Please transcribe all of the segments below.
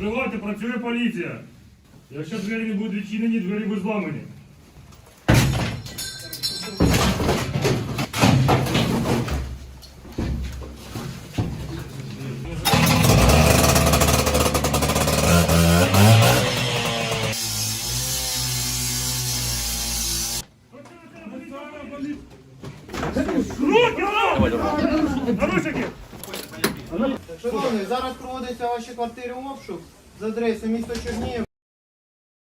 Відкривайте, працює поліція. Якщо двері не будуть відчинені, двері будуть зламані. Шановний, зараз проводиться в вашій квартирі обшук з адресою місто Чернігів.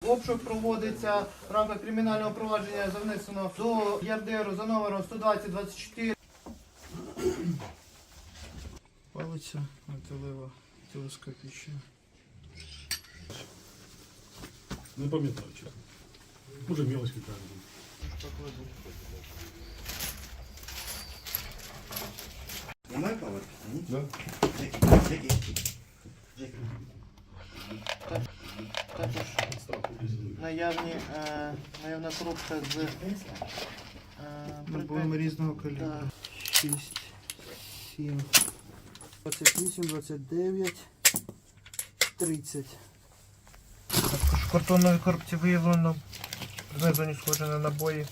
Обшук проводиться в рамках кримінального провадження за внесено до ЄРДРу за номером 120-24. Палиця металева телескопічна. Не пам'ятаю, чесно. Може, мелочь какая-то. Немає палок? Да? Також наявні, е, наявна коробка з е, Набоями різного калібру. 6, 7, 28, 29, 30. Також в картонної коробці виявлено знизані схожі на набої.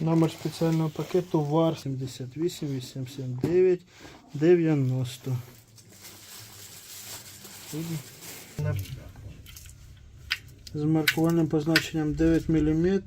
Номер спеціального пакету ВАР 78 879 90. З маркувальним позначенням 9 мм